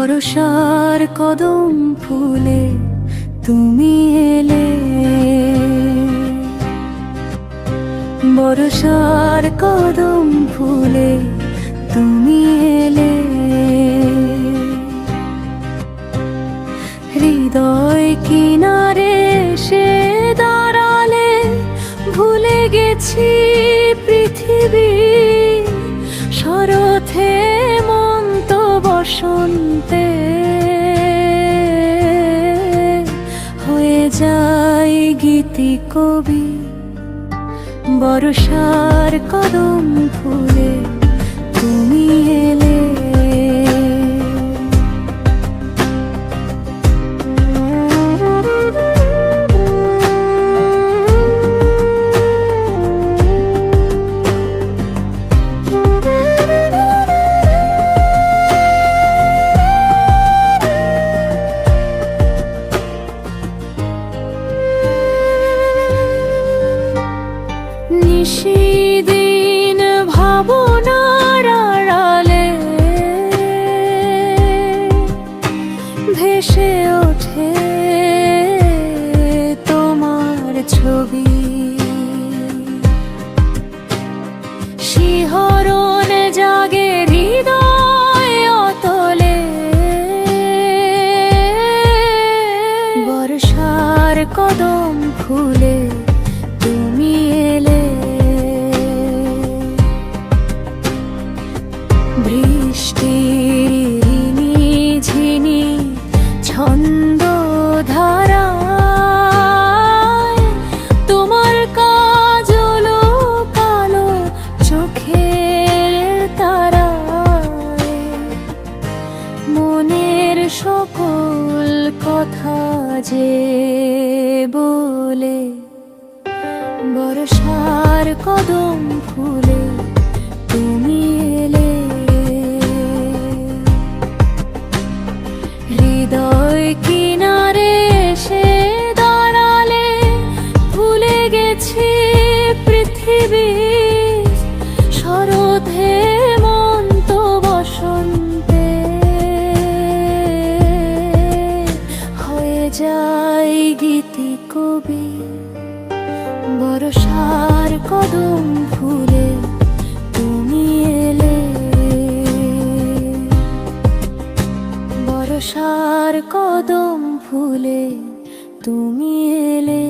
বরসার কদম ফুলে তুমি এলে। বরসার কদম ফুলে তুমি এলে। হৃদয় কিনারে সে দাঁড়ালে ভুলে গেছি পৃথিবী। শরথে মন্ত বসন্তে গীতি কবি বর্ষার কদম ফুলে তুমি এলে ভেসে ওঠে তোমার ছবি। শিহরণ জাগে অতলে। বর্ষার কদম ফুলে বৃষ্টির ঝিনি তোমার কালো মনের সকল কথা যে বলে বর্ষার কদম ফুলে বরসার কদম ফুলে তুমি এলে। বরসার কদম ফুলে তুমি এলে।